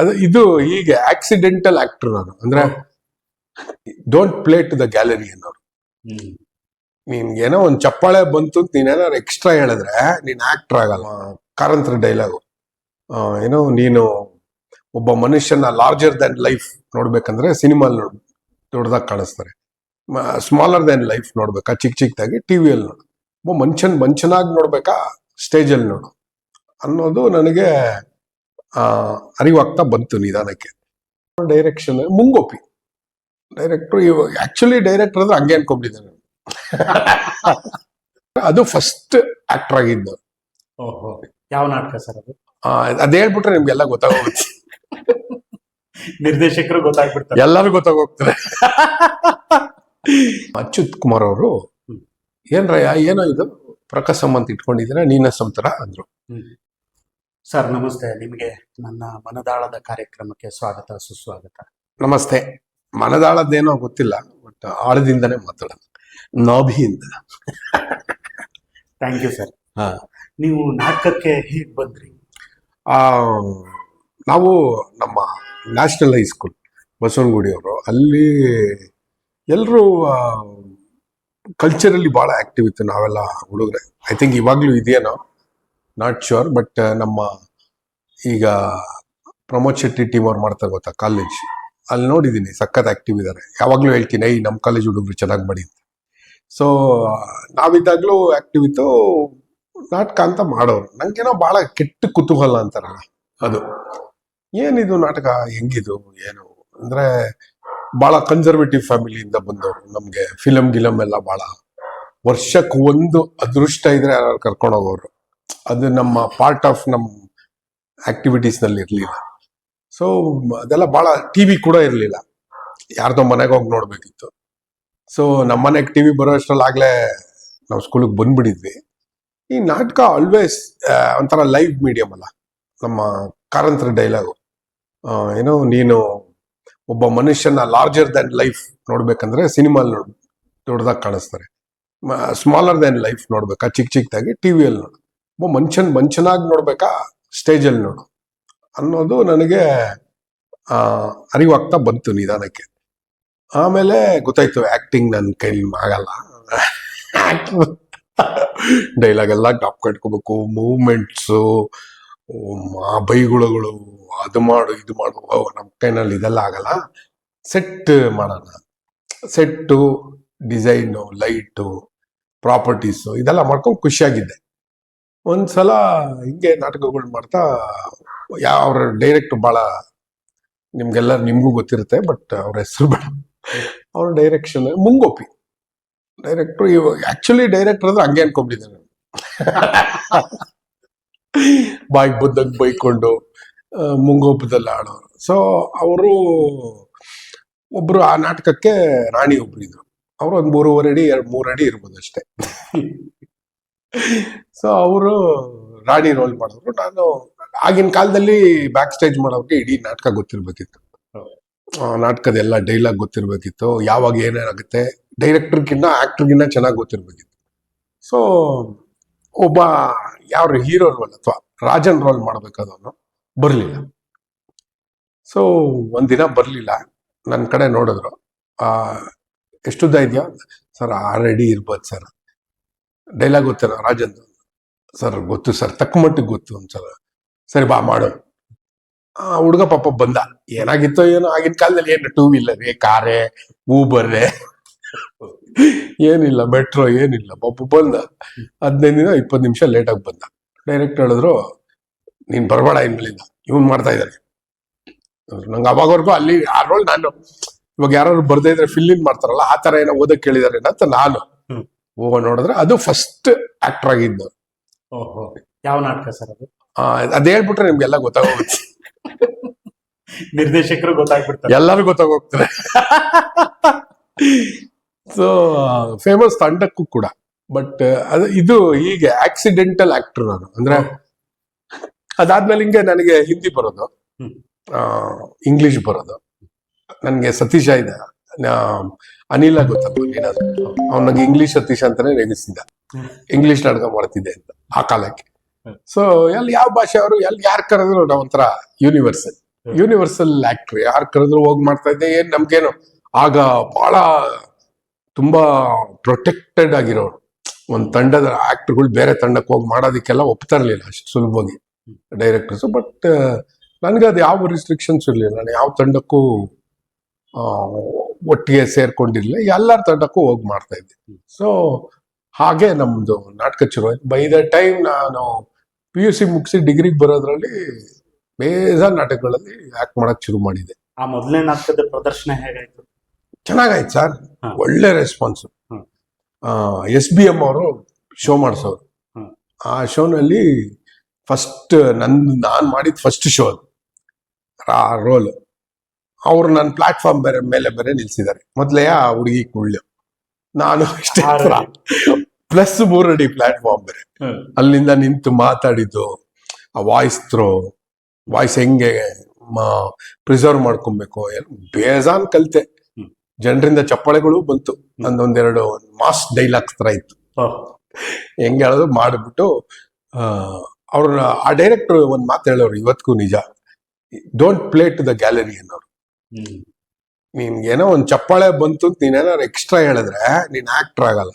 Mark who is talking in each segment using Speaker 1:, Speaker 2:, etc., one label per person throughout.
Speaker 1: ಅದು ಇದು ಹೀಗೆ ಆಕ್ಸಿಡೆಂಟಲ್ ಆಕ್ಟರ್ ನಾನು. ಅಂದ್ರೆ don't play to the gallery ಅನ್ನೋರು. ನಿನ್ಗೆ ಏನೋ ಒಂದ್ ಚಪ್ಪಾಳೆ ಬಂತು ಅಂತ ನೀನೇನಾದ್ರು ಎಕ್ಸ್ಟ್ರಾ ಹೇಳಿದ್ರೆ ನೀನ್ ಆಕ್ಟರ್ ಆಗಲ್ಲ. ಕಾರಂತರ ಡೈಲಾಗು ಏನೋ ನೀನು ಒಬ್ಬ ಮನುಷ್ಯನ ಲಾರ್ಜರ್ ದನ್ ಲೈಫ್ ನೋಡ್ಬೇಕಂದ್ರೆ ಸಿನಿಮಾಲ್ ನೋಡ್ ದೊಡ್ಡದಾಗಿ ಕಾಣಿಸ್ತಾರೆ. ಸ್ಮಾಲರ್ ದನ್ ಲೈಫ್ ನೋಡ್ಬೇಕಾ? ಚಿಕ್ಕ ಚಿಕ್ಕದಾಗಿ ಟಿವಿಯಲ್ಲಿ ನೋಡು. ಒಬ್ಬ ಮನುಷ್ಯನ್ ಮನುಷ್ಯನಾಗಿ ನೋಡ್ಬೇಕಾ? ಸ್ಟೇಜಲ್ಲಿ ನೋಡು. ಅನ್ನೋದು ನನಗೆ ಅರಿವಾಗ್ತಾ ಬಂತು ನಿಧಾನಕ್ಕೆ. ಡೈರೆಕ್ಷನ್ ಮುಂಗೋಪಿ. ಡೈರೆಕ್ಟರ್ ಆಕ್ಚುಲಿ ಡೈರೆಕ್ಟರ್ ಅಂದ್ರೆ ಹಂಗೆ ಅನ್ಕೊಂಡಿದ್ದೆ ನಾನು. ಅದು ಫಸ್ಟ್ ಆಕ್ಟರ್ ಆಗಿದ್ದು.
Speaker 2: ಯಾವ ನಾಟಕ ಸರ್ ಅದು?
Speaker 1: ಅದ್ ಹೇಳ್ಬಿಟ್ರೆ ನಿಮ್ಗೆಲ್ಲ ಗೊತ್ತಾಗೋಗುತ್ತೆ.
Speaker 2: ನಿರ್ದೇಶಕರು ಗೊತ್ತಾಗ್ಬಿಡ್ತಾರೆ.
Speaker 1: ಎಲ್ಲರೂ ಗೊತ್ತಾಗೋಗ್ತಾರೆ ಅಚ್ಯುತ್ ಕುಮಾರ್ ಅವರು. ಏನ್ರಯ್ಯ ಏನೋ ಇದು ಪ್ರಕಾಶಮ್ ಅಂತ ಇಟ್ಕೊಂಡಿದ್ದೀರಾ ನೀನ ಸಂತರ ಅಂದ್ರು.
Speaker 2: ಸರ್ ನಮಸ್ತೆ. ನಿಮಗೆ ನನ್ನ ಮನದಾಳದ ಕಾರ್ಯಕ್ರಮಕ್ಕೆ ಸ್ವಾಗತ ಸುಸ್ವಾಗತ.
Speaker 1: ನಮಸ್ತೆ. ಮನದಾಳದ್ದೇನೋ ಗೊತ್ತಿಲ್ಲ ಬಟ್ ಆಳದಿಂದನೇ ಮಾತಾಡೋಣ. ನಾಭಿಯಿಂದ.
Speaker 2: ಥ್ಯಾಂಕ್ ಯು ಸರ್
Speaker 1: ಹಾಂ.
Speaker 2: ನೀವು ನಾಟಕಕ್ಕೆ ಹೀಗೆ ಬಂದ್ರಿ?
Speaker 1: ಆ ನಾವು ನಮ್ಮ ನ್ಯಾಷನಲ್ ಹೈಸ್ಕೂಲ್ ಬಸವನಗುಡಿಯವರು ಅಲ್ಲಿ ಎಲ್ಲರೂ ಕಲ್ಚರಲ್ಲಿ ಭಾಳ ಆ್ಯಕ್ಟಿವ್ ಇತ್ತು. ನಾವೆಲ್ಲ ಹುಡುಗರೆ. ಐ ಥಿಂಕ್ ಇವಾಗಲೂ ಇದೆಯೇನೋ? ನಾಟ್ ಶ್ಯೂರ್ ಬಟ್ ನಮ್ಮ ಈಗ ಪ್ರಮೋದ್ ಶೆಟ್ಟಿ ಟೀಮ್ ಅವ್ರು ಮಾಡ್ತಾರೆ ಗೊತ್ತಾ ಕಾಲೇಜ್ ಅಲ್ಲಿ ನೋಡಿದ್ದೀನಿ, ಸಖತ್ ಆಕ್ಟಿವ್ ಇದ್ದಾರೆ ಯಾವಾಗಲೂ ಹೇಳ್ತೀನಿ ಐ ನಮ್ಮ ಕಾಲೇಜ್ ಹುಡುಗರು ಚೆನ್ನಾಗಿ ಮಾಡಿ ಸೊ ನಾವಿದ್ದಾಗಲೂ ಆ್ಯಕ್ಟಿವ್ ಇತ್ತು. ನಾಟಕ ಅಂತ ಮಾಡೋರು. ನನಗೇನೋ ಭಾಳ ಕೆಟ್ಟ ಕುತೂಹಲ ಅಂತಾರಲ್ಲ ಅದು. ಏನಿದು ನಾಟಕ? ಹೆಂಗಿದು? ಏನು? ಅಂದರೆ, ಭಾಳ ಕನ್ಸರ್ವೇಟಿವ್ ಫ್ಯಾಮಿಲಿಯಿಂದ ಬಂದವರು. ನಮಗೆ ಫಿಲಮ್ ಗಿಲಮ್ ಎಲ್ಲ ಭಾಳ. ವರ್ಷಕ್ಕೆ ಒಂದು ಅದೃಷ್ಟ ಇದ್ರೆ ಯಾರು ಕರ್ಕೊಂಡು ಹೋಗೋರು. ಅದು ನಮ್ಮ ಪಾರ್ಟ್ ಆಫ್ ನಮ್ಮ ಆಕ್ಟಿವಿಟೀಸ್ನಲ್ಲಿ ಇರಲಿಲ್ಲ. ಸೊ ಅದೆಲ್ಲ ಭಾಳ ಟಿವಿ ಕೂಡ ಇರಲಿಲ್ಲ. ಯಾರ್ದೋ ಮನೆಗೆ ಹೋಗಿ ನೋಡಬೇಕಿತ್ತು. ಸೊ ನಮ್ಮ ಮನೆಗೆ ಟಿವಿ ಬರೋ ಅಷ್ಟ್ರಲ್ಲಿ ಆಗ್ಲೇ ನಾವು ಸ್ಕೂಲಿಗೆ ಬಂದ್ಬಿಟ್ಟಿದ್ವಿ ಈ ನಾಟಕ ಆಲ್ವೇಸ್ ಒಂಥರ ಲೈವ್ ಮೀಡಿಯಮ್ ಅಲ್ಲ. ನಮ್ಮ ಕಾರಂತರ ಡೈಲಾಗು ಏನೋ ನೀನು ಒಬ್ಬ ಮನುಷ್ಯನ ಲಾರ್ಜರ್ ದನ್ ಲೈಫ್ ನೋಡ್ಬೇಕಂದ್ರೆ ಸಿನಿಮಾ ದೊಡ್ಡದಾಗಿ ಕಾಣಿಸ್ತಾರೆ. ಸ್ಮಾಲರ್ ದನ್ ಲೈಫ್ ನೋಡ್ಬೇಕಾ? ಚಿಕ್ಕ ಚಿಕ್ಕದಾಗಿ ಟಿವಿಯಲ್ಲಿ ನೋಡು ಒಬ್ಬ ಮನುಷ್ಯನ್ ಮನುಷ್ಯನಾಗಿ ನೋಡ್ಬೇಕಾ? ಸ್ಟೇಜಲ್ಲಿ ನೋಡು. ಅನ್ನೋದು ನನಗೆ ಅರಿವಾಗ್ತಾ ಬಂತು ನಿಧಾನಕ್ಕೆ. ಆಮೇಲೆ ಗೊತ್ತಾಯ್ತು ಆಕ್ಟಿಂಗ್ ನನ್ನ ಕೈಲಿ ಆಗಲ್ಲ. ಡೈಲಾಗ್ ಎಲ್ಲ ಟಾಪ್ ಕಟ್ಕೋಬೇಕು ಮೂವ್ಮೆಂಟ್ಸು ಆ, ಬೈಗುಳಗಳು, ಅದು ಮಾಡು, ಇದು ಮಾಡು ನಮ್ಮ ಕೈನಲ್ಲಿ ಇದೆಲ್ಲ ಆಗಲ್ಲ. ಸೆಟ್ ಮಾಡೋಣ. ಸೆಟ್ಟು ಡಿಸೈನು ಲೈಟು ಪ್ರಾಪರ್ಟೀಸು ಇದೆಲ್ಲ ಮಾಡ್ಕೊಂಡು ಖುಷಿಯಾಗಿದ್ದೆ. ಒಂದ್ಸಲ ಹಿಂಗೆ ನಾಟಕಗಳು ಮಾಡ್ತಾ ಯಾವ ಡೈರೆಕ್ಟ್ ಭಾಳ ನಿಮ್ಗೆಲ್ಲ ನಿಮಗೂ ಗೊತ್ತಿರುತ್ತೆ, ಬಟ್ ಅವ್ರ ಹೆಸರು ಬೇಡ. ಅವ್ರ ಡೈರೆಕ್ಷನ್, ಮುಂಗೋಪಿ. ಡೈರೆಕ್ಟ್ರು ಇವಾಗ ಆ್ಯಕ್ಚುಲಿ ಡೈರೆಕ್ಟರ್ ಅಂದ್ರೆ ಹಂಗೆ ಅನ್ಕೊಂಡಿದ್ದೆ ನಾನು. ಬಾಯಿಗೆ ಬಂದಂಗೆ ಬೈಕೊಂಡು ಮುಂಗೋಪದಲ್ಲಿ ಆಡೋರು. ಸೊ ಅವರು ಒಬ್ಬರು ಆ ನಾಟಕಕ್ಕೆ ರಾಣಿ ಒಬ್ರು ಅವರು ಒಂದು ಮೂರುವರೆ ಅಡಿ, ಎರಡು ಮೂರು ಅಡಿ ಇರ್ಬೋದು ಅಷ್ಟೇ. ಸೊ ಅವರು ರಾಣಿ ರೋಲ್ ಮಾಡಿದ್ರು. ನಾನು ಆಗಿನ ಕಾಲದಲ್ಲಿ ಬ್ಯಾಕ್ ಸ್ಟೇಜ್ ಮಾಡೋಕೆ ಇಡೀ ನಾಟಕ ಗೊತ್ತಿರ್ಬೇಕಿತ್ತು. ನಾಟಕದ ಎಲ್ಲ ಡೈಲಾಗ್ ಗೊತ್ತಿರ್ಬೇಕಿತ್ತು. ಯಾವಾಗ ಏನೇನಾಗುತ್ತೆ ಡೈರೆಕ್ಟರ್ಗಿನ್ನ ಆಕ್ಟರ್ಗಿನ್ನ ಚೆನ್ನಾಗಿ ಗೊತ್ತಿರ್ಬೇಕಿತ್ತು. ಸೊ ಒಬ್ಬ ಯಾರು ಹೀರೋ ರೋಲ್ ಅಥವಾ ರಾಜನ್ ರೋಲ್ ಮಾಡ್ಬೇಕಾದವನು ಬರಲಿಲ್ಲ. ಸೊ ಒಂದಿನ ಬರಲಿಲ್ಲ. ನನ್ನ ಕಡೆ ನೋಡಿದ್ರು. ಆ, ಎಷ್ಟುದ್ದ ಇದೆಯಾ? ಸರ್ ಆಲ್ರೆಡಿ ಇರ್ಬೋದು ಸರ್. ಡೈಲಾಗ್ ಗೊತ್ತೇನೋ ರಾಜಂದು ಸರ್ ಗೊತ್ತು ಸರ್, ತಕ್ಕ ಮಟ್ಟಿಗೆ ಗೊತ್ತು ಒಂದ್ಸಲ. ಸರಿ ಬಾ, ಮಾಡು. ಆ ಹುಡುಗ ಪಾಪ ಬಂದ. ಏನಾಗಿತ್ತೋ ಏನೋ ಆಗಿನ ಕಾಲದಲ್ಲಿ ಏನು ಟೂ ವೀಲರ್ ಕಾರೇ ಊಬರೇ ಏನಿಲ್ಲ ಮೆಟ್ರೋ ಏನಿಲ್ಲ, ಪಾಪ ಬಂದ. ಹದಿನೈದು ದಿನ, ಇಪ್ಪತ್ತು ನಿಮಿಷ ಲೇಟಾಗಿ ಬಂದ. ಡೈರೆಕ್ಟ್ ಹೇಳಿದ್ರು, ನೀನು ಬರಬೇಡ ಇನ್ಮೇಲಿಂದ ಇವನ್ ಮಾಡ್ತಾ ಇದ್ದಾರೆ ನಂಗೆ ಅವಾಗವರೆಗೂ ಅಲ್ಲಿ ಆ ರೋಲ್ ನಾನು, ಇವಾಗ ಯಾರು ಬರ್ದೇ ಇದ್ರೆ ಫಿಲ್ ಇನ್ ಮಾಡ್ತಾರಲ್ಲ, ಆ ತರ ಏನೋ ಓದಕ್ಕೆ ಕೇಳಿದಾರೆ ಅಂತ ನಾನು. ಹೋಗೋ ನೋಡಿದ್ರೆ ಅದು ಫಸ್ಟ್ ಆಕ್ಟರ್ ಆಗಿದ್ದು.
Speaker 2: ಓಹೋ ಯಾವ ನಾಟಕ ಸರ್ ಅದು?
Speaker 1: ಅದ್ ಹೇಳ್ಬಿಟ್ರೆ ನಿಮ್ಗೆಲ್ಲ ಗೊತ್ತಾಗೋಗುತ್ತೆ.
Speaker 2: ನಿರ್ದೇಶಕರು ಗೊತ್ತಾಗ್ಬಿಡ್ತಾರೆ.
Speaker 1: ಎಲ್ಲರೂ ಗೊತ್ತಾಗೋಗ್ತಾರೆ ಸೊ ಫೇಮಸ್ ತಂಡಕ್ಕೂ ಕೂಡ. ಬಟ್ ಅದು ಇದು ಹೀಗೆ ಆಕ್ಸಿಡೆಂಟಲ್ ಆಕ್ಟರ್ ನಾನು. ಅಂದ್ರೆ ಅದಾದ್ಮೇಲೆ ಹಿಂಗೆ ನನಗೆ ಹಿಂದಿ ಬರೋದು. ಇಂಗ್ಲಿಷ್ ಬರೋದು. ನನಗೆ ಸತೀಶ ಇದೆ. ಅನಿಲ ಗೊತ್ತಲ್ಲ ಏನಾದ್ರು. ಅವ್ನು ನಂಗೆ ಇಂಗ್ಲಿಷ್ ಸತೀಶ್ ಅಂತಾನೆ ರೇಗಿಸ್ತಿದ್ದ ಇಂಗ್ಲಿಷ್ ನಾಟಕ ಮಾಡ್ತಿದ್ದೆ ಅಂತ ಆ ಕಾಲಕ್ಕೆ. ಸೊ ಎಲ್ಲಿ ಯಾವ ಭಾಷೆ ಅವರು ಎಲ್ಲಿ ಯಾರು ಕರೆದ್ರು ನಾವು ಒಂಥರ ಯೂನಿವರ್ಸಲ್ ಯೂನಿವರ್ಸಲ್ ಆಕ್ಟರ್ ಯಾರು ಕರೆದ್ರು ಹೋಗಿ ಮಾಡ್ತಾ ಇದ್ದೆ ಏನ್ ನಮ್ಗೇನು. ಆಗ ಬಹಳ ತುಂಬಾ ಪ್ರೊಟೆಕ್ಟೆಡ್ ಆಗಿರೋರು. ಒಂದ್ ತಂಡದ ಆಕ್ಟರ್ಗಳು ಬೇರೆ ತಂಡಕ್ಕೆ ಹೋಗಿ ಮಾಡೋದಕ್ಕೆಲ್ಲ ಒಪ್ತಾ ಇರ್ಲಿಲ್ಲ ಅಷ್ಟು ಸುಲಭವಾಗಿ. ಡೈರೆಕ್ಟರ್ಸ್ ಬಟ್ ನನಗೆ ಅದು ಯಾವ ರಿಸ್ಟ್ರಿಕ್ಷನ್ಸ್ ಇರಲಿಲ್ಲ. ನಾನು ಯಾವ ತಂಡಕ್ಕೂ ಒಟ್ಟಿಗೆ ಸೇರ್ಕೊಂಡಿರ್ಲಿಲ್ಲ. ಎಲ್ಲರ ತಂಡಕ್ಕೂ ಹೋಗಿ ಮಾಡ್ತಾ ಇದ್ದೆ. ಸೊ ಹಾಗೆ ನಮ್ಮದು ನಾಟಕ ಶುರು ಆಯ್ತು. ಬೈ ದ ಟೈಮ್ ನಾನು ಪಿ ಯು ಸಿ ಮುಗಿಸಿ ಡಿಗ್ರಿಗೆ ಬರೋದ್ರಲ್ಲಿ ಬೇಜಾರ್ ನಾಟಕಗಳಲ್ಲಿ ಆಕ್ಟ್ ಮಾಡಕ್ ಶುರು ಮಾಡಿದೆ.
Speaker 2: ಆ ಮೊದಲನೇ ನಾಟಕದ ಪ್ರದರ್ಶನ ಹೇಗಾಯ್ತು?
Speaker 1: ಚೆನ್ನಾಗಾಯ್ತು ಸರ್. ಒಳ್ಳೆ ರೆಸ್ಪಾನ್ಸ್. ಎಸ್ ಬಿ ಎಂ ಅವರು ಶೋ ಮಾಡಿಸೋರು. ಆ ಶೋನಲ್ಲಿ ಫಸ್ಟ್ ನನ್ ನಾನು ಮಾಡಿದ ಫಸ್ಟ್ ಶೋ ಅದು. ಆ ರೋಲ್ ಅವ್ರು ನನ್ನ ಪ್ಲಾಟ್ಫಾರ್ಮ್ ಬೇರೆ ಮೇಲೆ ಬೇರೆ ನಿಲ್ಸಿದ್ದಾರೆ. ಮೊದ್ಲೇ ಆ ಹುಡುಗಿ ಕುಳ್ಳು. ನಾನು ಇಷ್ಟೇ ಪ್ಲಸ್ ಮೂರಡಿ ಪ್ಲಾಟ್ಫಾರ್ಮ್ ಬೇರೆ. ಅಲ್ಲಿಂದ ನಿಂತು ಮಾತಾಡಿದ್ದು ಆ ವಾಯ್ಸ್ ಥ್ರೋ ವಾಯ್ಸ್ ಹೆಂಗೆ ಪ್ರಿಸರ್ವ್ ಮಾಡ್ಕೊಬೇಕು ಬೇಜಾನ್ ಕಲಿತೆ. ಜನರಿಂದ ಚಪ್ಪಾಳೆಗಳು ಬಂತು. ನಂದೊಂದೆರಡು ಮಾಸ್ ಡೈಲಾಗ್ಸ್ ತರ ಇತ್ತು. ಹೆಂಗೆ ಹೇಳೋದು ಮಾಡಿಬಿಟ್ಟು ಅವ್ರ ಆ ಡೈರೆಕ್ಟರ್ ಒಂದ್ ಮಾತು ಹೇಳೋರು ಇವತ್ತಿಗೂ ನಿಜ. Don't play to the gallery ಅನ್ನೋರು.
Speaker 2: ಹ್ಮ್.
Speaker 1: ಒಂದು ಏನೋ ಒಂದ್ ಚಪ್ಪಾಳೆ ಬಂತು ಅಂತ ನೀನೇನಾದ್ರು ಎಕ್ಸ್ಟ್ರಾ ಹೇಳಿದ್ರೆ ನೀನ್ ಆಕ್ಟರ್ ಆಗಲ್ಲ.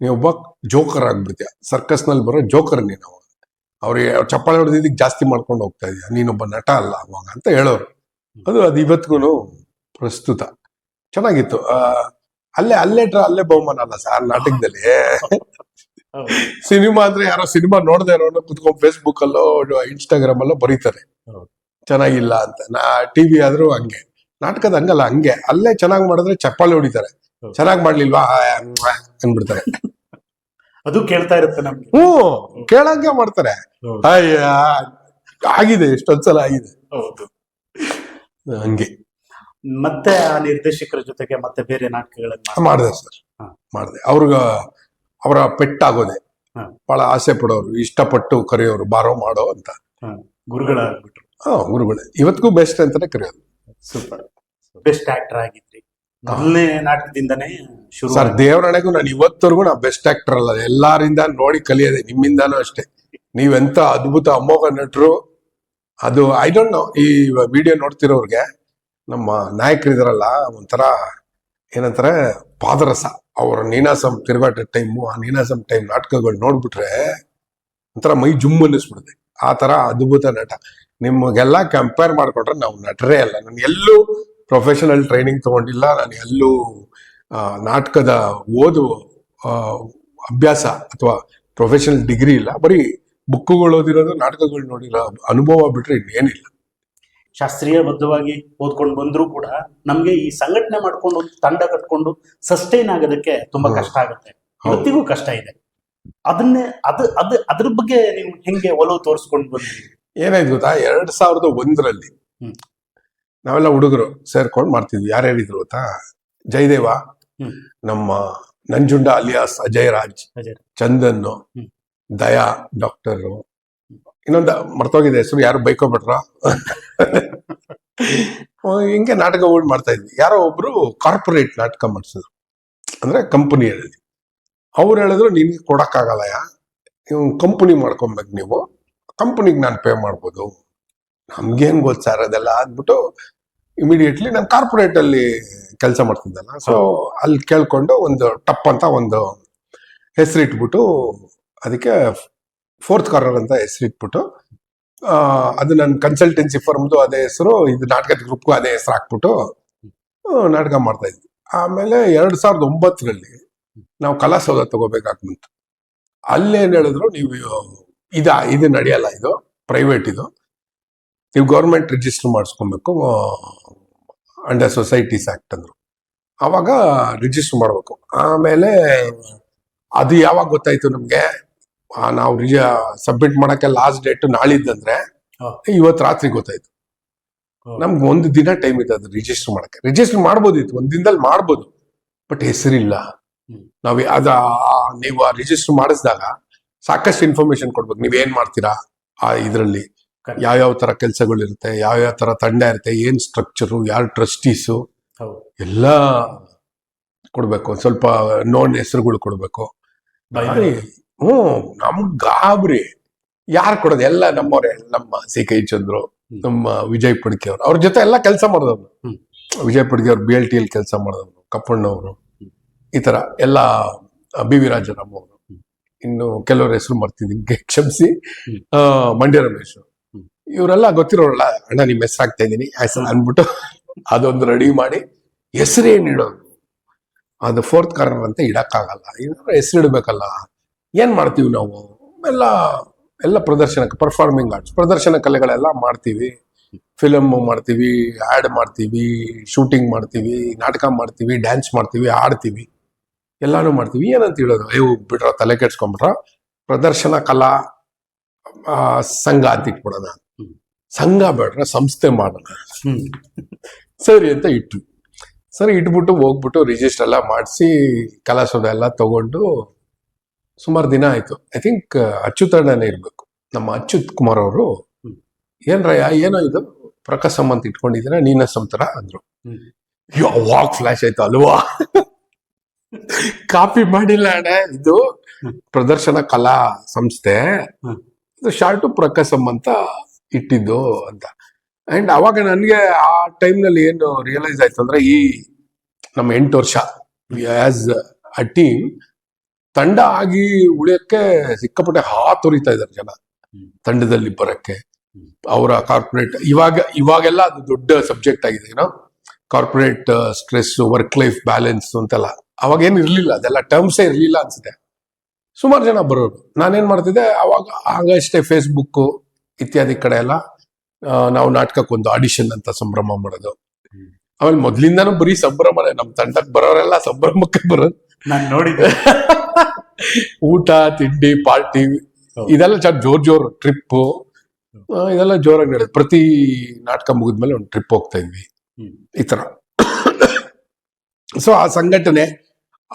Speaker 2: ನೀವ್
Speaker 1: ಒಬ್ಬ ಜೋಕರ್ ಆಗ್ಬಿಡ್ತೀಯ. ಸರ್ಕಸ್ನಲ್ಲಿ ಬರೋ ಜೋಕರ್ ನೀನು. ಅವಾಗ ಅವ್ರಿಗೆ ಚಪ್ಪಾಳೆ ಹೊಡೆದಿದ್ದಕ್ಕೆ ಜಾಸ್ತಿ ಮಾಡ್ಕೊಂಡು ಹೋಗ್ತಾ ಇದೀಯ. ನೀನೊಬ್ಬ ನಟ ಅಲ್ಲ ಅವಾಗ ಅಂತ ಹೇಳೋರು. ಅದು ಅದು ಇವತ್ತಿಗೂ ಪ್ರಸ್ತುತ. ಚೆನ್ನಾಗಿತ್ತು. ಅಲ್ಲೇ ಅಲ್ಲೇ ಟ್ರ ಅಲ್ಲೇ ಬಹುಮಾನ ಅಲ್ಲ ಸರ್ ನಾಟಕದಲ್ಲಿ. ಸಿನಿಮಾ ಅಂದ್ರೆ ಯಾರೋ ಸಿನಿಮಾ ನೋಡದೆ ಇರೋನು ಕುತ್ಕೊಂಡು ಫೇಸ್ಬುಕ್ ಅಲ್ಲೋ ಇನ್ಸ್ಟಾಗ್ರಾಮ್ ಅಲ್ಲೋ ಬರೀತಾರೆ. ಚೆನ್ನಾಗಿಲ್ಲ ಅಂತ. ನಾ ಟಿವಿ ಆದ್ರೂ ಹಂಗೆ. ನಾಟಕದ ಹಂಗಲ್ಲ ಹಂಗೆ. ಅಲ್ಲೇ ಚೆನ್ನಾಗಿ ಮಾಡಿದ್ರೆ ಚಪ್ಪಾಳೆ ಹೊಡಿತಾರೆ. ಚೆನ್ನಾಗಿ ಮಾಡ್ಲಿಲ್ವಾ? ಅಂದ್ಬಿಡ್ತಾರೆ.
Speaker 2: ಅದು ಕೇಳ್ತಾ ಇರುತ್ತೆ ನಮ್ಗೆ.
Speaker 1: ಹ್ಮ್ ಕೇಳಂಗೆ ಮಾಡ್ತಾರೆ. ಅಯ್ಯ ಆಗಿದೆ ಎಷ್ಟೊಂದ್ಸಲ ಆಗಿದೆ.
Speaker 2: ಹೌದು.
Speaker 1: ಹಂಗೆ.
Speaker 2: ಮತ್ತೆ ಆ ನಿರ್ದೇಶಕರ ಜೊತೆಗೆ ಮತ್ತೆ ಬೇರೆ ನಾಟಕಗಳನ್ನ
Speaker 1: ಮಾಡಿದೆ ಸರ್. ಮಾಡಿದೆ. ಅವ್ರಿಗ ಅವರ ಪೆಟ್ಟಾಗೋದೆ.
Speaker 2: ಆಗೋದೆ
Speaker 1: ಬಹಳ ಆಸೆ ಪಡೋರು ಇಷ್ಟಪಟ್ಟು ಕರೆಯೋರು ಬಾರೋ ಮಾಡೋ ಅಂತ.
Speaker 2: ಗುರುಗಳಾಗ್ಬಿಟ್ರು.
Speaker 1: ಹಾ ಗುರುಗಳೇ ಇವತ್ತಿಗೂ ಬೆಸ್ಟ್ ಅಂತಾನೆ ಕರೆಯೋದು.
Speaker 2: ಸೂಪರ್ ಬೆಸ್ಟ್ ಆಕ್ಟರ್ ಆಗಿದ್ರಿ. ಮೊದಲನೇ ನಾಟಕದಿಂದನೇ ಶುರು
Speaker 1: ಸರ್ ದೇವರಣೆಗೂ ನಾನು ಇವತ್ತವರೆಗೂ ನಾ ಬೆಸ್ಟ್ ಆಕ್ಟರ್ ಅಲ್ಲ. ಎಲ್ಲಾರಿಂದ ನೋಡಿ ಕಲಿಯೋದೆ ನಿಮ್ಮಿಂದಾನು ಅಷ್ಟೇ. ನೀವೆಂತ ಅದ್ಭುತ ಅಮೋಘ ನಟರು. ಅದು ಐ ಡೋಂಟ್ ನೋ ಈ ವಿಡಿಯೋ ನೋಡ್ತಿರೋರ್ಗೆ ನಮ್ಮ ನಾಯಕರಿದಾರಲ್ಲ ಒಂಥರ ಏನಂತಾರೆ ಪಾದರಸ. ಅವರ ನೀನಾಸಂ ತಿರುಗಾಟ ಟೈಮು ಆ ನೀನಾಸಂ ಟೈಮ್ ನಾಟಕಗಳು ನೋಡ್ಬಿಟ್ರೆ ಒಂಥರ ಮೈ ಜುಮ್ ಅನ್ನಿಸ್ಬಿಡುತ್ತೆ. ಆ ತರ ಅದ್ಭುತ ನಟ. ನಿಮಗೆಲ್ಲ ಕಂಪೇರ್ ಮಾಡ್ಕೊಂಡ್ರೆ ನಾವು ನಟರೇ ಅಲ್ಲ. ನಾನು ಎಲ್ಲೂ ಪ್ರೊಫೆಷನಲ್ ಟ್ರೈನಿಂಗ್ ತಗೊಂಡಿಲ್ಲ. ನಾನು ಎಲ್ಲೂ ನಾಟಕದ ಓದು ಆ, ಅಭ್ಯಾಸ ಅಥವಾ ಪ್ರೊಫೆಷನಲ್ ಡಿಗ್ರಿ ಇಲ್ಲ. ಬರೀ ಬುಕ್ಕುಗಳು ಓದಿರೋದು ನಾಟಕಗಳು ನೋಡಿರೋ ಅನುಭವ ಬಿಟ್ರೆ ಇನ್ನೇನಿಲ್ಲ.
Speaker 2: ಶಾಸ್ತ್ರೀಯಬದ್ಧವಾಗಿ ಓದ್ಕೊಂಡು ಬಂದರೂ ಕೂಡ ನಮ್ಗೆ ಈ ಸಂಘಟನೆ ಮಾಡ್ಕೊಂಡು ತಂಡ ಕಟ್ಕೊಂಡು ಸಸ್ಟೈನ್ ಆಗೋದಕ್ಕೆ ತುಂಬಾ ಕಷ್ಟ ಆಗುತ್ತೆ.
Speaker 1: ಪ್ರತಿಗೂ
Speaker 2: ಇವತ್ತಿಗೂ ಕಷ್ಟ ಇದೆ. ಅದನ್ನೇ ಅದು ಅದು ಅದ್ರ ಬಗ್ಗೆ ನೀವು ಹೆಂಗೆ ಒಲವು ತೋರಿಸ್ಕೊಂಡು ಬಂದ್ರಿ?
Speaker 1: ಏನಾಯ್ತು ಗೊತ್ತಾ ಎರಡ್ ಸಾವಿರದ ಒಂದರಲ್ಲಿ. ನಾವೆಲ್ಲ ಹುಡುಗರು ಸೇರ್ಕೊಂಡು ಮಾಡ್ತಿದ್ವಿ. ಯಾರು ಹೇಳಿದ್ರು ಗೊತ್ತಾ? ಜಯದೇವ. ನಮ್ಮ ನಂಜುಂಡ ಅಲಿಯಾಸ್ ಅಜಯ್. ರಾಜ್ ಚಂದನ್ ದಯಾ ಡಾಕ್ಟರ್. ಇನ್ನೊಂದು ಮರ್ತೋಗಿದೆ. ಹೆಸರು ಯಾರು ಬೈಕೋಬಿಟ್ರ ಹಿಂಗೆ ನಾಟಕಗಳು ಮಾಡ್ತಾ ಇದ್ವಿ. ಯಾರೋ ಒಬ್ರು ಕಾರ್ಪೊರೇಟ್ ನಾಟಕ ಮಾಡಿಸಿದ್ರು. ಅಂದ್ರೆ ಕಂಪನಿಯಲ್ಲಿ. ಅವ್ರು ಹೇಳಿದ್ರು ನಿನ್ಗೆ ಕೊಡಕ್ಕಾಗಲ್ಲಯ್ಯ ನೀವು ಕಂಪನಿ ಮಾಡ್ಕೊಬೇಕು ನೀವು. ಕಂಪನಿಗೆ ನಾನು ಪೇ ಮಾಡ್ಬೋದು. ನಮ್ಗೇನು ಗೊತ್ತು ಸರ್ ಅದೆಲ್ಲ ಆಗ್ಬಿಟ್ಟು ಇಮಿಡಿಯೇಟ್ಲಿ ನಾನು ಕಾರ್ಪೊರೇಟ್ ಅಲ್ಲಿ ಕೆಲಸ ಮಾಡ್ತಿದ್ದಲ್ಲ ಸೊ ಅಲ್ಲಿ ಕೇಳ್ಕೊಂಡು ಒಂದು ಟಪ್ ಅಂತ ಒಂದು ಹೆಸರಿಟ್ಬಿಟ್ಟು ಅದಕ್ಕೆ ಫೋರ್ತ್ ಕಾರ್ನರ್ ಅಂತ ಹೆಸರಿಟ್ಬಿಟ್ಟು ಅದು ನನ್ನ ಕನ್ಸಲ್ಟೆನ್ಸಿ ಫರ್ಮ್ದು ಅದೇ ಹೆಸರು ಇದು ನಾಟಕದ ಗ್ರೂಪ್ಗೂ ಅದೇ ಹೆಸರು ಹಾಕ್ಬಿಟ್ಟು ನಾಟಕ ಮಾಡ್ತಾ ಇದ್ವಿ. ಆಮೇಲೆ ಎರಡು ಸಾವಿರದ ಒಂಬತ್ತರಲ್ಲಿ ನಾವು ಕಲಾಸೌಧ ತಗೋಬೇಕಾಗಿ ಬಂತು. ಅಲ್ಲೇನ್ ಹೇಳಿದ್ರು ನೀವು ಇದ ಇದು ನಡೆಯಲ್ಲ ಇದು ಪ್ರೈವೇಟ್ ಇದು. ನೀವು ಗೌರ್ಮೆಂಟ್ ರಿಜಿಸ್ಟರ್ ಮಾಡಿಸ್ಕೊಬೇಕು ಅಂಡರ್ ಸೊಸೈಟೀಸ್ ಆಕ್ಟ್ ಅಂದರು. ಅವಾಗ ರಿಜಿಸ್ಟರ್ ಮಾಡಬೇಕು. ಆಮೇಲೆ ಅದು ಯಾವಾಗ ಗೊತ್ತಾಯ್ತು ನಮಗೆ? ನಾವು ರಿಜ ಸಬ್ಮಿಟ್ ಮಾಡಕ್ಕೆ ಲಾಸ್ಟ್ ಡೇಟ್ ನಾಳಿದ್ದಂದ್ರೆ
Speaker 2: ಇದ್ದಂದ್ರೆ
Speaker 1: ಇವತ್ತು ರಾತ್ರಿ ಗೊತ್ತಾಯ್ತು. ನಮ್ಗೆ ಒಂದು ದಿನ ಟೈಮ್ ಇದೆ ಅದು ರಿಜಿಸ್ಟರ್ ಮಾಡಕ್ಕೆ. ರಿಜಿಸ್ಟರ್ ಮಾಡ್ಬೋದಿತ್ತು ಒಂದು ದಿನದಲ್ಲಿ ಮಾಡ್ಬೋದು. ಬಟ್ ಹೆಸರಿಲ್ಲ. ನಾವು ಅದ ನೀವು ರಿಜಿಸ್ಟರ್ ಮಾಡಿಸಿದಾಗ ಸಾಕಷ್ಟು ಇನ್ಫಾರ್ಮೇಶನ್ ಕೊಡ್ಬೇಕು. ನೀವ್ ಏನ್ ಮಾಡ್ತೀರಾ? ಆ ಇದರಲ್ಲಿ. ಯಾವ್ಯಾವ ತರ ಕೆಲಸಗಳು ಇರುತ್ತೆ ಯಾವ್ಯಾವ ತರ ತಂಡ ಇರುತ್ತೆ ಏನ್ ಸ್ಟ್ರಕ್ಚರು ಯಾರು ಟ್ರಸ್ಟೀಸು ಎಲ್ಲ ಕೊಡ್ಬೇಕು. ಸ್ವಲ್ಪ ನೋನ್ ಹೆಸರುಗಳು ಕೊಡ್ಬೇಕು. ಹ್ಮ್ ನಮ್ ಗಾಬ್ರಿ. ಯಾರು ಕೊಡೋದು? ಎಲ್ಲ ನಮ್ಮವ್ರೆ ನಮ್ಮ ಸಿ ಕೈ ಚಂದ್ರು ನಮ್ಮ ವಿಜಯ್ ಪಡ್ಕೆ ಅವ್ರು. ಅವ್ರ ಜೊತೆ ಎಲ್ಲ ಕೆಲಸ ಮಾಡಿದವ್ರು. ವಿಜಯ್ ಪಡ್ಕೆ ಅವ್ರು ಬಿ ಎಲ್ ಟಿ ಎಲ್ ಕೆಲಸ ಮಾಡಿದವ್ರು ಕಪ್ಪಣ್ಣವರು. ಈ ತರ ಎಲ್ಲ ಬಿ ವಿ ರಾಜರಾಮ್ ಅವರು.
Speaker 2: ಹ್ಮ್.
Speaker 1: ಇನ್ನು ಕೆಲವರ ಹೆಸರು ಮರ್ತಿದ್ದೀನಿ ಕ್ಷಮಿಸಿ. ಮಂಡ್ಯ ರಮೇಶ್. ಇವರೆಲ್ಲ ಗೊತ್ತಿರೋರಲ್ಲ ಅಣ್ಣ ನಿಮ್ಮ ಹೆಸರು ಆಗ್ತಾ ಇದ್ದೀನಿ ಹೆಸರು ಅಂದ್ಬಿಟ್ಟು ಅದೊಂದು ರೆಡಿ ಮಾಡಿ ಹೆಸರೇನು ಇಡೋದು ಅದು ಫೋರ್ತ್ ಕಾರ್ನರ್ ಅಂತ ಇಡಕ್ಕಾಗಲ್ಲ. ಏನಾದ್ರು ಹೆಸರು ಇಡಬೇಕಲ್ಲ. ಏನ್ ಮಾಡ್ತೀವಿ ನಾವು? ಎಲ್ಲ ಎಲ್ಲ ಪ್ರದರ್ಶನಕ್ಕೆ ಪರ್ಫಾರ್ಮಿಂಗ್ ಆರ್ಟ್ಸ್ ಪ್ರದರ್ಶನ ಕಲೆಗಳೆಲ್ಲ ಮಾಡ್ತೀವಿ. ಫಿಲಮ್ ಮಾಡ್ತೀವಿ ಆ್ಯಡ್ ಮಾಡ್ತೀವಿ ಶೂಟಿಂಗ್ ಮಾಡ್ತೀವಿ ನಾಟಕ ಮಾಡ್ತೀವಿ ಡ್ಯಾನ್ಸ್ ಮಾಡ್ತೀವಿ ಆಡ್ತೀವಿ ಎಲ್ಲಾನು ಮಾಡ್ತೀವಿ. ಏನಂತ ಹೇಳೋದು? ಅಯ್ಯೋ ಬಿಟ್ರ ತಲೆ ಕೆಡ್ಸ್ಕೊಂಬಿಟ್ರ ಪ್ರದರ್ಶನ ಕಲಾ ಸಂಘ ಅಂತ ಇಟ್ಬಿಡೋಣ. ಸಂಘ ಬೇಡ್ರ ಸಂಸ್ಥೆ ಮಾಡೋಣ. ಸರಿ ಅಂತ ಇಟ್ಟು ಸರಿ ಇಟ್ಬಿಟ್ಟು ಹೋಗ್ಬಿಟ್ಟು ರಿಜಿಸ್ಟರ್ ಎಲ್ಲ ಮಾಡಿಸಿ ಕಲಾಸೋದ ಎಲ್ಲ ತಗೊಂಡು ಸುಮಾರು ದಿನ ಆಯ್ತು. ಐ ಥಿಂಕ್ ಅಚ್ಯುತಣ್ಣನೇ ಇರಬೇಕು. ನಮ್ಮ ಅಚ್ಯುತ್ ಕುಮಾರ್ ಅವರು. ಏನ್ರಯ್ಯ ಏನೋ ಇದು? ಪ್ರಕಾಶಂ ಅಂತ ಇಟ್ಕೊಂಡಿದ್ದೀರಾ? ನೀನ ಸಂತರ ಅಂದ್ರು. ವಾಕ್ ಫ್ಲಾಶ್ ಆಯ್ತು ಅಲ್ವಾ? ಕಾಪಿ ಮಾಡಿಲ್ಲ ಅಣ್ಣ ಇದು ಪ್ರದರ್ಶನ ಕಲಾ ಸಂಸ್ಥೆ. ಇದು ಶಾರ್ಟು ಪ್ರಕಾಶಮ್ ಅಂತ ಇಟ್ಟಿದ್ದು ಅಂತ. ಅಂಡ್ ಅವಾಗ ನನಗೆ ಆ ಟೈಮ್ನಲ್ಲಿ ಏನು ರಿಯಲೈಸ್ ಆಯ್ತು ಅಂದ್ರೆ ಈ ನಮ್ಮ ಎಂಟು ವರ್ಷ ಆಸ್ ಅ ಟೀಮ್ ತಂಡ ಆಗಿ ಉಳಿಯಕ್ಕೆ ಸಿಕ್ಕಾಪಟ್ಟೆ ಹಾತೊರಿತಾ ಇದ್ದಾರೆ ಜನ. ತಂಡದಲ್ಲಿ ಬರಕ್ಕೆ. ಅವರ ಕಾರ್ಪೊರೇಟ್ ಇವಾಗ ಇವಾಗೆಲ್ಲ ಅದು ದೊಡ್ಡ ಸಬ್ಜೆಕ್ಟ್ ಆಗಿದೆ ಏನೋ corporate stress work life balance ಅಂತೆಲ್ಲ. ಅವಾಗ ಇರಲಿಲ್ಲ ಇರ್ಲಿಲ್ಲ ಅದೆಲ್ಲ ಟರ್ಮ್ಸೇ ಇರ್ಲಿಲ್ಲ ಅನ್ಸುತ್ತೆ. ಸುಮಾರು ಜನ ಬರೋರು. ನಾನೇನ್ ಮಾಡ್ತಿದ್ದೆ ಅವಾಗ ಆಗಷ್ಟೇ ಫೇಸ್ಬುಕ್ ಇತ್ಯಾದಿ ಕಡೆ ಎಲ್ಲ ನಾವು ನಾಟಕಕ್ಕೆ ಒಂದು ಆಡಿಷನ್ ಅಂತ ಸಂಭ್ರಮ ಮಾಡೋದು. ಆಮೇಲೆ ಮೊದ್ಲಿಂದಾನು ಬರೀ ಸಂಭ್ರಮನೇ ನಮ್ ತಂಡಕ್ಕೆ ಬರೋರೆಲ್ಲ ಸಂಭ್ರಮಕ್ಕೆ ಬರೋದು.
Speaker 2: ನಾನು ನೋಡಿದ್ದೆ.
Speaker 1: ಊಟ ತಿಂಡಿ ಪಾರ್ಟಿ ಇದೆಲ್ಲ ಚಾ ಜೋರ್ ಜೋರ್ ಟ್ರಿಪ್ ಇದೆಲ್ಲ ಜೋರಾಗಿ ನಡೆದು ಪ್ರತಿ ನಾಟಕ ಮುಗಿದ್ಮೇಲೆ ಒಂದು ಟ್ರಿಪ್ ಹೋಗ್ತಾ ಇದ್ವಿ. ಈ ತರ ಸೊ ಆ ಸಂಘಟನೆ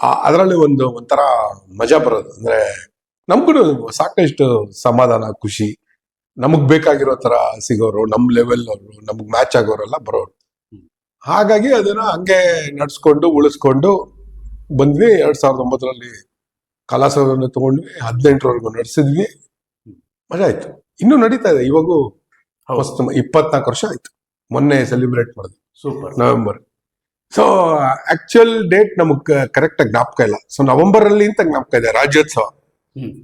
Speaker 1: ಅದರಲ್ಲಿ ಒಂದು ಒಂಥರ ಮಜಾ ಬರೋದು. ಅಂದ್ರೆ ನಮ್ಗೂ ಸಾಕಷ್ಟು ಸಮಾಧಾನ ಖುಷಿ. ನಮಗ್ ಬೇಕಾಗಿರೋ ತರ ಸಿಗೋರು ನಮ್ ಲೆವೆಲ್ ಅವರು ನಮ್ಗೆ ಮ್ಯಾಚ್ ಆಗೋರೆಲ್ಲ ಬರೋರು. ಹಾಗಾಗಿ ಅದನ್ನ ಹಂಗೆ ನಡ್ಸ್ಕೊಂಡು ಉಳಿಸ್ಕೊಂಡು ಬಂದ್ವಿ. ಎರಡ್ ಸಾವಿರದ ಒಂಬತ್ತರಲ್ಲಿ ಕಲಾಸವನ್ನು ತಗೊಂಡ್ವಿ. ಹದಿನೆಂಟರವರೆಗೂ ನಡೆಸಿದ್ವಿ. ಮಜಾ ಆಯ್ತು. ಇನ್ನೂ ನಡೀತಾ ಇದೆ. ಇವಾಗೂ ಇಪ್ಪತ್ನಾಲ್ಕು ವರ್ಷ ಆಯ್ತು. ಮೊನ್ನೆ ಸೆಲೆಬ್ರೇಟ್ ಮಾಡಿದ್ವಿ
Speaker 2: super.
Speaker 1: November. So actual date ನಮಗ್ ಕರೆಕ್ಟ್ ಆಗಿ ಜ್ಞಾಪಕ ಇಲ್ಲ. ಸೊ ನವೆಂಬರ್ ಅಲ್ಲಿ ಅಂತ ಜ್ಞಾಪಕ ಇದೆ ರಾಜ್ಯೋತ್ಸವ.
Speaker 2: ಹ್ಮ್.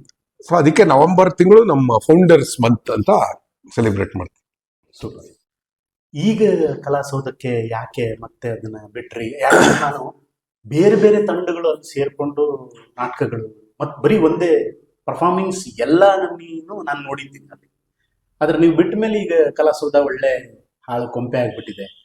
Speaker 1: ಸೊ ಅದಕ್ಕೆ ನವೆಂಬರ್ ತಿಂಗಳು ನಮ್ಮ ಫೌಂಡರ್ಸ್ ಮಂತ್ ಅಂತ ಸೆಲೆಬ್ರೇಟ್ ಮಾಡ್ತೀವಿ.
Speaker 2: ಸೂಪರ್ ಈಗ ಕಲಾಸೌಧಕ್ಕೆ ಯಾಕೆ ಮತ್ತೆ ಅದನ್ನ ಬಿಟ್ರಿ? ನಾನು ಬೇರೆ ಬೇರೆ ತಂಡಗಳು ಅಲ್ಲಿ ಸೇರ್ಕೊಂಡು ನಾಟಕಗಳು ಮತ್ತೆ ಬರೀ ಒಂದೇ ಪರ್ಫಾರ್ಮೆನ್ಸ್ ಎಲ್ಲ ನೀನು ನಾನು ನೋಡಿದ್ದೀನಿ ಅಲ್ಲಿ. ಆದ್ರೆ ನೀವು ಬಿಟ್ಟ ಮೇಲೆ ಈಗ ಕಲಾಸೌಧ ಒಳ್ಳೆ ಹಾಳು ಕೊಂಪೆ ಆಗ್ಬಿಟ್ಟಿದೆ.